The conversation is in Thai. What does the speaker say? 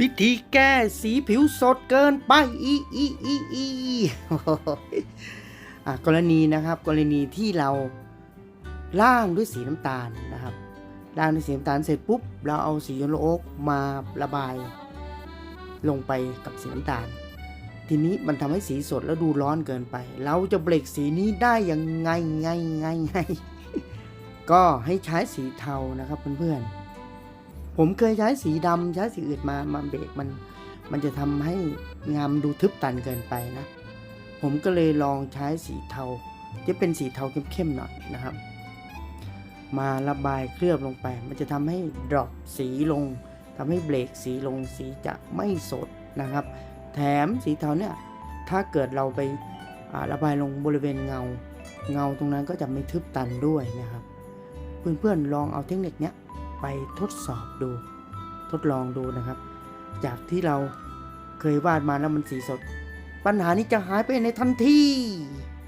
วิธีแก้สีผิวสดเกินไปอีอีอีอีกรณีนะครับกรณีที่เราล่างด้วยสีน้ำตาลนะครับล่างด้วยสีน้ำตาลเสร็จปุ๊บ เราเอาสีโยโลโอกมาระบาย ลงไปกับสีน้ำตาล ทีนี้มันทำให้สีสดแล้วดูร้อนเกินไป เราจะเบรกสีนี้ได้ยังไงไงไงไงก็ให้ใช้สีเทานะครับเพื่อนๆ ผมเคยใช้สีดำใช้สีอื่นมามาเบรกมัน มันจะทำให้งามดูทึบตันเกินไปนะ ผมก็เลยลองใช้สีเทาที่เป็นสีเทาเข้มๆหน่อยนะครับ มาระบายเคลือบลงไป มันจะทำให้ดรอปสีลงทำให้เบรกสีลงสีจะไม่สดนะครับ แถมสีเทาเนี่ยถ้าเกิดเราไประบายลงบริเวณเงา เงาตรงนั้นก็จะไม่ทึบตันด้วยนะครับ เพื่อนๆลองเอาเทคนิคเนี้ย ไปทดสอบดู ทดลองดูนะครับ จากที่เราเคยวาดมาแล้วมันสีสด ปัญหานี้จะหายไปในทันที